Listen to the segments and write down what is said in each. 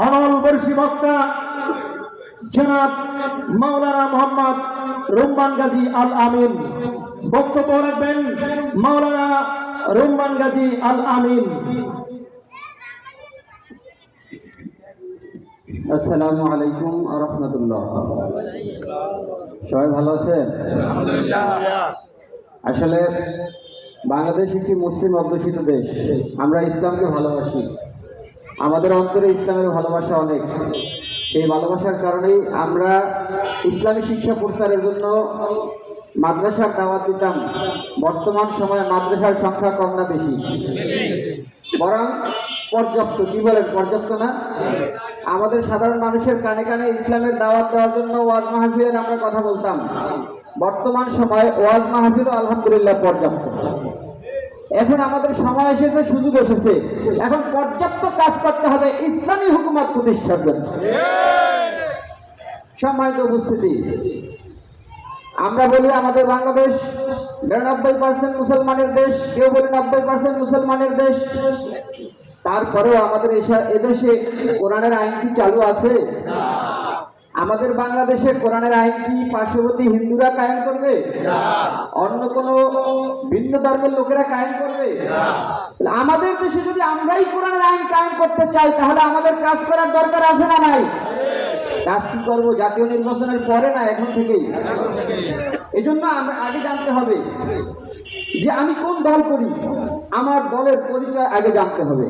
অনল বর্ষী বক্তা জনাব মাওলানা মোহাম্মদ রুম্মান গাজী আল আমিন। বক্তব্য রাখবেন মাওলানা রুম্মান গাজী আল আমিন। আসসালামু আলাইকুম রহমতুল্লাহ। সবাই ভালো আছেন? আসলে বাংলাদেশ একটি মুসলিম অধ্যুষিত দেশ। আমরা ইসলামকে ভালোবাসি। আমাদের অন্তরে ইসলামের ভালোবাসা অনেক। সেই ভালোবাসার কারণেই আমরা ইসলামী শিক্ষা প্রসারের জন্য মাদ্রাসার দাওয়াত দিতাম। বর্তমান সময়ে মাদ্রাসার সংখ্যা কম না বেশি? বরং পর্যাপ্ত। কি বলেন, পর্যাপ্ত না? আমাদের সাধারণ মানুষের কানে কানে ইসলামের দাওয়াত দেওয়ার জন্য ওয়াজ মাহফিলের আমরা কথা বলতাম। বর্তমান সময়ে ওয়াজ মাহফিলও আলহামদুলিল্লাহ পর্যাপ্ত। এখন আমাদের সময় এসেছে, সুযোগ এসেছে। এখন পর্যাপ্ত কাজ করতে হবে ইসলামী হুকুমত প্রতিষ্ঠার জন্য। সম্মানিত উপস্থিতি, আমরা বলি আমাদের বাংলাদেশ নিরানব্বই পার্সেন্ট মুসলমানের দেশ, কেউ বলি নব্বই পার্সেন্ট মুসলমানের দেশ। তারপরেও আমাদের এদেশে কোরআনের আইনটি চালু আছে? আমাদের বাংলাদেশে কোরআনের আইন কি পার্শ্ববর্তী হিন্দুরা কায়েম করবে? অন্য কোন ভিন্ন ধর্মের লোকেরা কায়েম করবে? আমাদের দেশে যদি আমরাই কোরআনের আইন কায়েম করতে চাই তাহলে আমাদের কাজ করার দরকার আছে না নাই? কাজ কি করব? জাতীয় নির্বাচনের পরে না এখন থেকেই? এই জন্য আমরা আগে জানতে হবে যে আমি কোন দল করি? আমার দলের পরিচয় আগে জানতে হবে।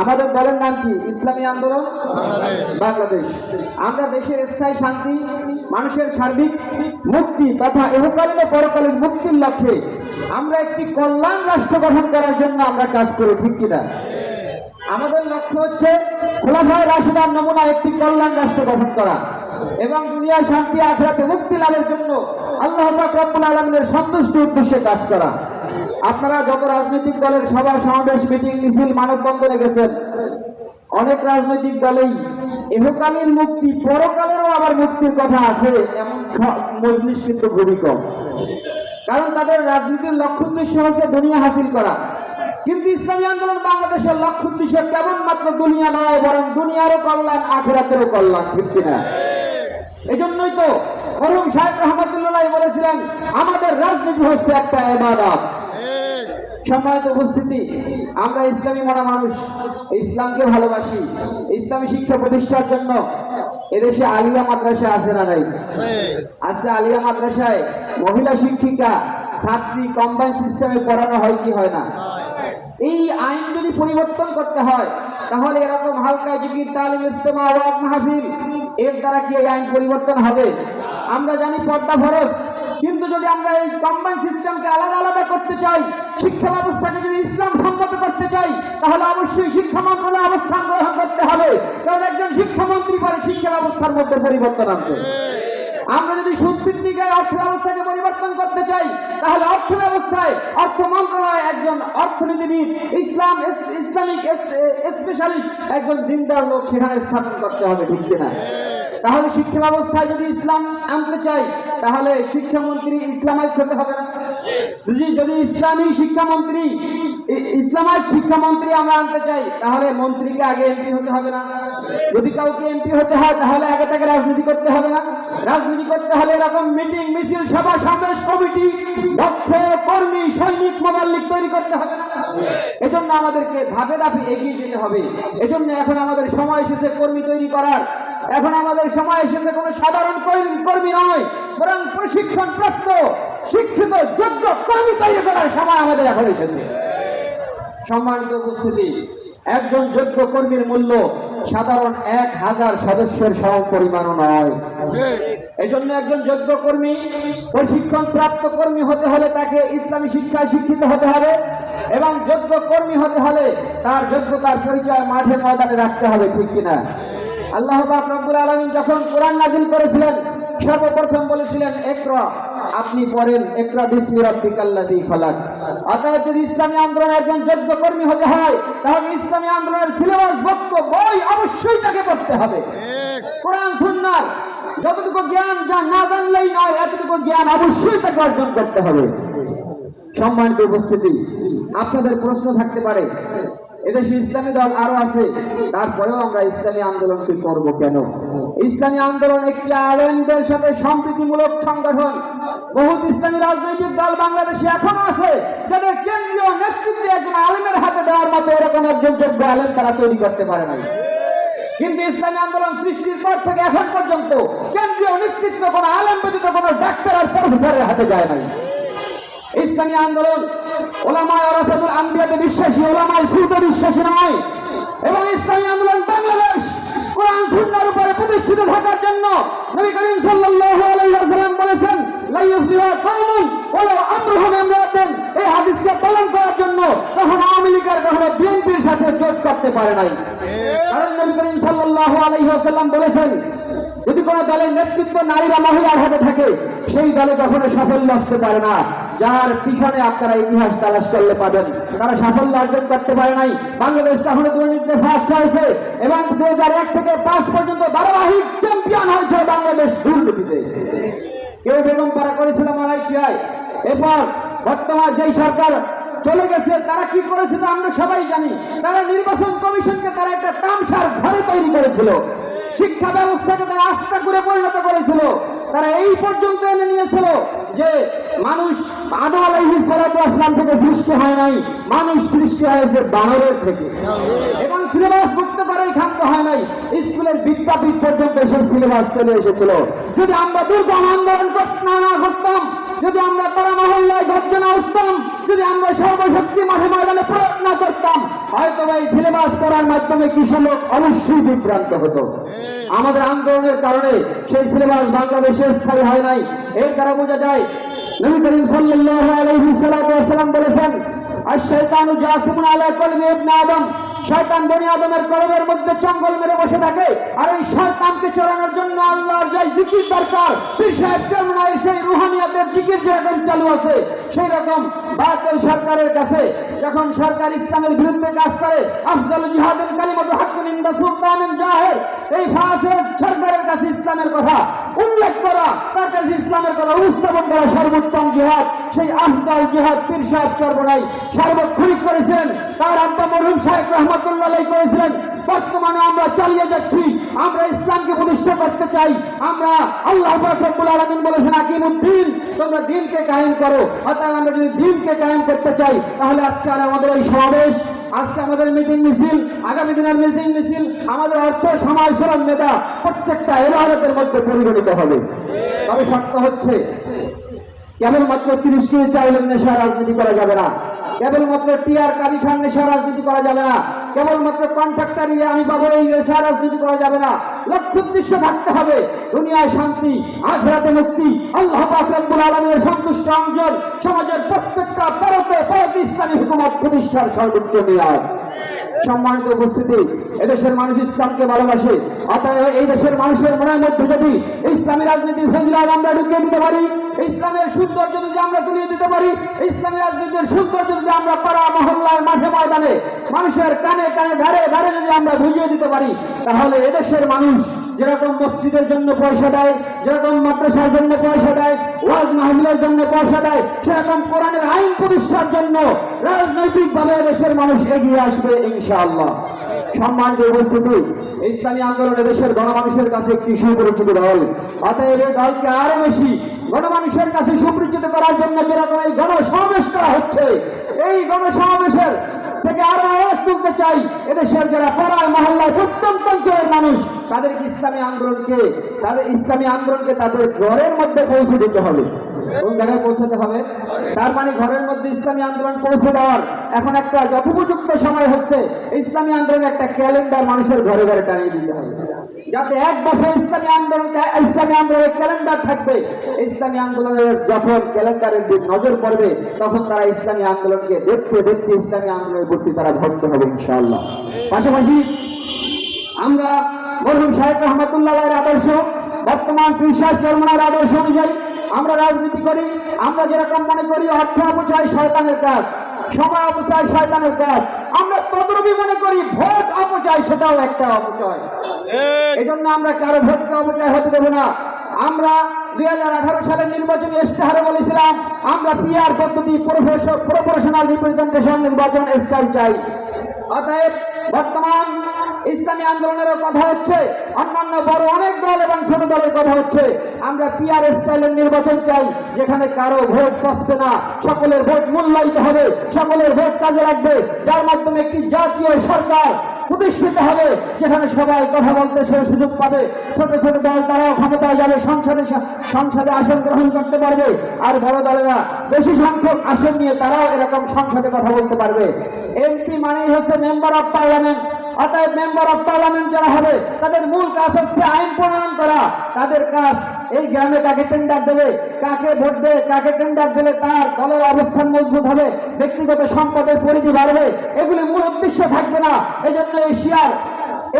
আমাদের দলের নাম কি? ইসলামী আন্দোলন? বাংলাদেশ। আমরা দেশের স্থায়ী শান্তি মানুষের সার্বিক মুক্তি তথা এহকালীন ও পরকালীন মুক্তির লক্ষ্যে আমরা একটি কল্যাণ রাষ্ট্র গঠন করার জন্য আমরা কাজ করি ঠিক কিনা আমাদের লক্ষ্য হচ্ছে খোলাফায় রাশিদার নমুনা একটি কল্যাণ রাষ্ট্র গঠন করা এবং দুনিয়ায় শান্তি আখরাতে মুক্তি লাভের জন্য আল্লাহ রব্বুল আলমিনের সন্তুষ্ট উদ্দেশ্যে কাজ করা। আপনারা যত রাজনৈতিক দলের সভা সমাবেশ, মিটিং, মিছিল, মানববন্ধনে গেছেন, অনেক রাজনৈতিক দলেই এহকালীন মুক্তি, পরকালেরও আবার মুক্তির কথা আছে মজলিস কিন্তু খুবই কম। কারণ তাদের রাজনীতির লক্ষ্য উদ্দেশ্য হচ্ছে দুনিয়া হাসিল করা। কিন্তু ইসলামী আন্দোলন বাংলাদেশের লক্ষ্য উদ্দেশ্য কেবলমাত্র দুনিয়া নয়, বরং দুনিয়ারও কল্যাণ, আখেরাতেরও কল্যাণ, ঠিক কিনা? এই জন্যই তো মরহুম সাহেব রহমতুল্লাহ বলেছিলেন, আমাদের রাজনীতি হচ্ছে একটা এবাদত। সম্মানিত উপস্থিতি, আমরা ইসলামী মনা মানুষ, ইসলামকে ভালোবাসি। ইসলামী শিক্ষা প্রতিষ্ঠার জন্য এদেশে আলিয়া মাদ্রাসা আছে না নাই? আছে আলিয়া মাদ্রাসায় মহিলা শিক্ষিকা, ছাত্রী কম্বাইন সিস্টেমে পড়ানো হয় কি হয় না? এই আইন যদি পরিবর্তন করতে হয়, তাহলে এরকম হালকা জিকির, তালিম ইস্তেমা ওয়াজ মাহফিল, এর দ্বারা কি এই আইন পরিবর্তন হবে? আমরা জানি পর্দা ফরজ। কিন্তু যদি আমরা এই কম্বাইন সিস্টেমকে আলাদা আলাদা করতে চাই, শিক্ষা ব্যবস্থাকে যদি ইসলাম সম্মত করতে চাই, তাহলে অবশ্যই শিক্ষা মন্ত্রণালয় অবস্থান গ্রহণ করতে হবে। কারণ একজন শিক্ষামন্ত্রী পারে শিক্ষা ব্যবস্থার মধ্যে পরিবর্তন আনতে। আমরা যদি সুদ ভিত্তিক অর্থ ব্যবস্থাকে পরিবর্তন করতে চাই, তাহলে অর্থ ব্যবস্থায় অর্থ মন্ত্রণালয় একজন অর্থনীতিবিদ, ইসলাম ইসলামিক স্পেশালিস্ট একজন দিনদার লোক সেখানে স্থাপন করতে হবে, ঠিক কিনা? তাহলে শিক্ষা ব্যবস্থায় যদি ইসলাম আনতে চাই তাহলে শিক্ষামন্ত্রী ইসলামাইজ হতে হবে না? যদি ইসলামী শিক্ষামন্ত্রী ইসলামাইজ শিক্ষামন্ত্রী আমরা আনতে চাই, তাহলে মন্ত্রীকে আগে এমপি হতে হবে না। যদি কাউকে এমপি হতে হয়, তাহলে আগে তাকে রাজনীতি করতে হবে না। রাজনীতি করতে হলে এরকম মিটিং, মিছিল, সভা, সমাবেশ, কমিটি দক্ষ কর্মী, সৈনিক মোবাল্লিক তৈরি করতে হবে না। এজন্য আমাদেরকে ধাপে ধাপে এগিয়ে যেতে হবে। এজন্য এখন আমাদের সময় এসেছে কর্মী তৈরি করার। এখন আমাদের সময় এসেছে কোনো সাধারণ কর্মী- নয়, বরং প্রশিক্ষণ প্রাপ্ত শিক্ষিত, যোগ্য কর্মী তৈরি করার সময় আমাদের এখন এসেছে। সম্মানিত উপস্থিতি, একজন যোগ্য কর্মীর মূল্য সাধারণ এক হাজার সদস্যের সম পরিমাণও নয়। এই জন্য একজন যোগ্য কর্মী প্রশিক্ষণ প্রাপ্ত কর্মী হতে হলে তাকে ইসলামী শিক্ষায় শিক্ষিত হতে হবে এবং যোগ্য কর্মী হতে হলে তার যোগ্যতার পরিচয় মাঠে ময়দানে রাখতে হবে, ঠিক কিনা? আল্লাহ রব্বুল আলামিন যখন কোরআন নাজিল করেছিলেন, সর্বপ্রথম বলেছিলেন একরা আপনি পড়েন একরা বিসমি রাব্বিকাল্লাযী খালাক। অতএব যদি ইসলামী আন্দোলনের একজন যোগ্য কর্মী হতে হয়, তাহলে ইসলামী আন্দোলনের সিলেবাস ভক্ত বই অবশ্যই তাকে পড়তে হবে। কোরআন সুন্নাহ যতটুকু জ্ঞান যা- না জানলেই নয়, এতটুকু জ্ঞান অবশ্যই তাকে অর্জন করতে হবে। সম্মানিত উপস্থিতি, আপনাদের প্রশ্ন থাকতে পারে এদেশে ইসলামী দল আরও আছে, তারপরেও আমরা ইসলামী আন্দোলনকে করব কেন? ইসলামী আন্দোলন একটি আলেমদের সাথে সম্প্রীতিমূলক সংগঠন। বহুত ইসলামী রাজনৈতিক দল বাংলাদেশে এখনও আছে, যাদের কেন্দ্রীয় নেতৃত্বে একজন আলেমের হাতে দেওয়ার মতো এরকম একজন যোগ্য আলেম তারা তৈরি করতে পারে নাই। কিন্তু ইসলামী আন্দোলন সৃষ্টির পর থেকে এখন পর্যন্ত কেন্দ্রীয় নেতৃত্ব কোনো আলেম ব্যতীত কোনো ডাক্তার আর প্রফেসরের হাতে যায় নাই। ইসলামী আন্দোলন ওলামায় আম্বিয়াতে বিশ্বাসী, ওলামায় সুতে বিশ্বাসী নয়। এবং ইসলামী আন্দোলন বাংলাদেশ কোরআন সুন্নাহর উপরে প্রতিষ্ঠিত থাকার জন্য নবী করিম বলেছেন বলেছেন, যদি কোনো দলের নেতৃত্ব নারীরা মহিলার হাতে থাকে, সেই দলে কখনো সাফল্য আসতে পারে না। যার পিছনে আপনারা ইতিহাস তালাশ করলে পাবেন। তারা সাফল্য অর্জন করতে পারে নাই। বাংলাদেশ কখনো দুর্নীতিতে ফার্স্ট হয়েছে এবং দু থেকে পাঁচ পর্যন্ত ধারাবাহিক চ্যাম্পিয়ন হয়েছে বাংলাদেশ দুর্নীতিতে। কেউ বেগম পাড়া করেছিল মালয়েশিয়ায়। এরপর বর্তমান যেই সরকার চলে গেছে, তারা কি করেছিল আমরা সবাই জানি। তারা নির্বাচন কমিশনকে তারা একটা তামসার ঘরে তৈরি করেছিল। শিক্ষা ব্যবস্থাকে তারা আস্থা করে পরিণত করেছিল। তারা এই পর্যন্ত এনে নিয়েছিল যে মানুষ আদম আলাইহি আসলাম থেকে সৃষ্টি হয় নাই, মানুষ সৃষ্টি হয়েছে বানরের থেকে। এবং সিলেবাস মুক্ত করে থাকতে হয় নাই, স্কুলের বিদ্যাপীঠ পর্যন্ত এসে সিলেবাস চলে এসেছিল। যদি আমরা দুর্গম আন্দোলন না, করতাম। যদি আমরা পাড়া মহল্লায় গর্জনা উঠতাম যদি আমরা সর্বশক্তি মাঠে ময়দানে প্রয়োগ না করতাম হয়তো এই সিলেবাস পড়ার মাধ্যমে কিছু লোক অবশ্যই বিভ্রান্ত হতো। আমাদের আন্দোলনের কারণে সেই সিলেবাস বাংলাদেশে স্থায়ী হয় নাই। এর দ্বারা বোঝা যায় নবী করিম সাল্লাল্লাহু আলাইহি সাল্লাম বলেছেন জাসিমুন আলা কলবি ইবনে আদম। শয়তান বনি আদমের কলবের মধ্যে চঙ্গল মেরে বসে থাকে আর এই শয়তানকে চড়ানোর জন্য আল্লাহর যে জিকির দরকার পীর সাহেব চরমনায় সেই রুহানিয়াতের জিকির যেরকম চালু আছে সেই রকম বাতিল সরকারের কাছে যখন সরকার ইসলামের বিরুদ্ধে কাজ করে আফজাল জিহাদের কালিমাত হাক্কুন ইনদা সুলতানিন জাহির, এই ফাসিক সরকারের কাছে ইসলামের কথা উল্লেখ করা, তার কাছে ইসলামের কথা উপস্থাপন করা সর্বোত্তম জিহাদ, সেই আফজাল জিহাদ পীর সাহেব চরমনাই সার্বক্ষণিক করেছেন। তার আব্বা মরহুম সাহেব রহমতুল্লাহ করেছিলেন। বর্তমানে আমরা চালিয়ে যাচ্ছি। আমরা ইসলামকে প্রতিষ্ঠা করতে চাই। আমরা আল্লাহ পাক রব্বুল আলামিন বলেছেন আকিমুদ্দিন তোমরা দিনকে কায়েম করো। অর্থাৎ আমরা যদি দিনকে কায়েম করতে চাই, তাহলে আজকে আর আমাদের এই সমাবেশ, আজকে আমাদের মিটিং মিছিল, আগামী দিনের মিটিং মিছিল, আমাদের অর্থ, সমাজ, শ্রম, নেতা, প্রত্যেকটা এবারতের মধ্যে পরিগণিত হবে। তবে শর্ত হচ্ছে, কেবলমাত্র তিরিশ কেজি চাউলের নেশা রাজনীতি করা যাবে না। কেবলমাত্র টিয়ার কাবি খান নেশা রাজনীতি করা যাবে না। কেবলমাত্র কন্ট্রাক্টর ইয়ে আমি পাবো এই নেশা রাজনীতি করা যাবে না। লক্ষ্য উদ্দেশ্য থাকতে হবে, দুনিয়ায় শান্তি, আখরাতে মুক্তি। আল্লাহ আকরাবুল আলমের সন্তুষ্ট অঞ্চল, সমাজের প্রত্যেকটা পরতে পরতে ইসলামী হুকুমত প্রতিষ্ঠার সর্বোচ্চ মেয়াদ। সম্মানিত উপস্থিতি, এদেশের মানুষ ইসলামকে ভালোবাসে, অতএব এই দেশের মানুষের মনের মধ্যে যদি ইসলামী রাজনীতির ফজিলাত আমরা ঢুকিয়ে দিতে পারি, ইসলামের সৌন্দর্য যদি আমরা তুলিয়ে দিতে পারি, ইসলামী রাজনীতির সৌন্দর্য যদি আমরা পাড়া মহল্লার মাঠে ময়দানে মানুষের কানে কানে ধারে ধারে যদি আমরা বুঝিয়ে দিতে পারি, তাহলে এদেশের মানুষ যেরকম মসজিদের জন্য পয়সা দেয়, যেরকম মাদ্রাসার জন্য পয়সা দেয় ওয়াজ মাহমিলের জন্য পয়সা দেয়, সেরকম কোরআনের আইন প্রতিষ্ঠার জন্য দেশের মানুষ এগিয়ে আসবে, ইনশাআল্লাহ। সম্মানিত উপস্থিতি, ইসলামী আন্দোলন দেশের গণমানুষের কাছে একটি সুপরিচিত দল। অতএব এই দলকে আরও বেশি গণমানুষের কাছে সুপরিচিত করার জন্য যেরকম এই গণসমাবেশ করা হচ্ছে। এই গণসমাবেশের থেকে আরও তুলতে চাই, এদেশের যারা পাড়ার মহল্লায় প্রত্যন্ত অঞ্চলের মানুষ, তাদের ইসলামী আন্দোলনকে, তাদের ইসলামী আন্দোলনকে তাদের ঘরের মধ্যে পৌঁছে দিতে হবে। কোন জায়গায় পৌঁছাতে হবে? তার মানে ঘরের মধ্যে ইসলামী আন্দোলন পৌঁছে দেওয়ার এখন একটা যথোপযুক্ত সময় হচ্ছে। ইসলামী আন্দোলনের একটা ক্যালেন্ডার মানুষের ঘরে ঘরে টানিয়ে দিতে হবে। যাতে এক বছর ইসলামী আন্দোলন, ইসলামী আন্দোলনের ক্যালেন্ডার থাকবে। ইসলামী আন্দোলনের যখন ক্যালেন্ডারের দিক নজর পড়বে, তখন তারা ইসলামী আন্দোলনকে দেখতে দেখতে ইসলামী আন্দোলনের প্রতি তারা ভক্ত হবে ইনশাআল্লাহ। পাশাপাশি আমরা মরহুম সাহেব রহমতুল্লাহ আদর্শ, বর্তমান পিসার চরমনার আদর্শ অনুযায়ী আমরা রাজনীতি করি, আমরা যেরকম মনে করি অর্থ অপচয় শয়তানের কাজ, সময় অপচয় শয়তানের কাজ আমরা তদ্রবি মনে করি ভোট অপচয় সেটাও একটা অপচয়। এই জন্য আমরা কারও ভোটকে অপচয় হতে দেবো না। আমরা দুই হাজার আঠারো সালের নির্বাচনী ইশতেহারে বলেছিলাম আমরা পিআর পদ্ধতি প্রফেশনাল রিপ্রেজেন্টেশন নির্বাচন স্টাইল চাই। অতএব বর্তমান ইসলামী আন্দোলনেরও কথা হচ্ছে, অন্যান্য বড় অনেক দল এবং ছোট দলের কথা হচ্ছে। আমরা পিআর স্টাইলের নির্বাচন চাই, যেখানে কারও ভোট সসবে না, সকলের ভোট মূল্যায়িত হবে, সকলের ভোট কাজে লাগবে। যার মাধ্যমে একটি জাতীয় সরকার প্রতিষ্ঠিত হবে, যেখানে সবাই কথা বলতে সে সুযোগ পাবে। ছোট ছোট দল তারাও ক্ষমতায় যাবে, সংসদে সংসদে আসন গ্রহণ করতে পারবে। আর বড় দলেরা বেশি সংখ্যক আসন নিয়ে তারাও এরকম সংসদে কথা বলতে পারবে। এমপি মানেই হচ্ছে মেম্বার অফ পার্লামেন্ট অতএব মেম্বার অফ পার্লামেন্ট যারা হবে, তাদের মূল কাজ হচ্ছে আইন প্রণয়ন করা। তাদের কাজ এই গ্রামে কাকে টেন্ডার দেবে, কাকে ভোট দেবে, কাকে টেন্ডার দিলে তার দলের অবস্থান মজবুত হবে, ব্যক্তিগত সম্পদের পরিধি বাড়বে, এগুলি মূল উদ্দেশ্য থাকবে না। এজন্য এশিয়ার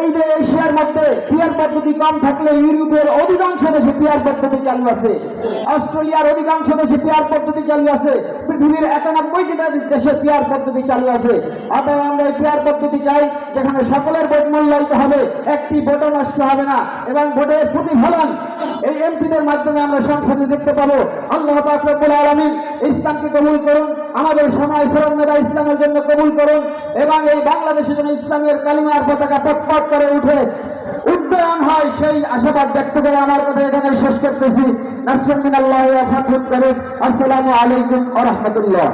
এই যে এশিয়ার মধ্যে পিয়ার পদ্ধতি কম থাকলে ইউরোপের অধিকাংশ দেশে পিয়ার পদ্ধতি চালু আছে। অস্ট্রেলিয়ার অধিকাংশ দেশে পিয়ার পদ্ধতি চালু আছে। পৃথিবীর একানব্বইটি দেশে পিয়ার পদ্ধতি চালু আছে। অতএব আমরা এই পিয়ার পদ্ধতি চাই, যেখানে সকলের ভোট মূল্যায়িত হবে, একটি ভোটও নষ্ট হবে না। এবং ভোটের প্রতিফলন এই মাধ্যমে আমরা সংসদে দেখতে পাবো, আল্লাহ পাকুল আলমী ইসলামকে কবুল করুন, আমাদের সমাজ শ্রমমেধা ইসলামের জন্য কবুল করুন, এবং এই বাংলাদেশের জন্য ইসলামের কালিমার পতাকা পটপট করে উঠে উদ্বয়ন হয় সেই আশাবাদ ব্যক্ত করে আমার কথা এখানে শেষ করতেছি। নাসমিন করিম। আসসালামু আলাইকুম আ রাহমাতুল্লাহ।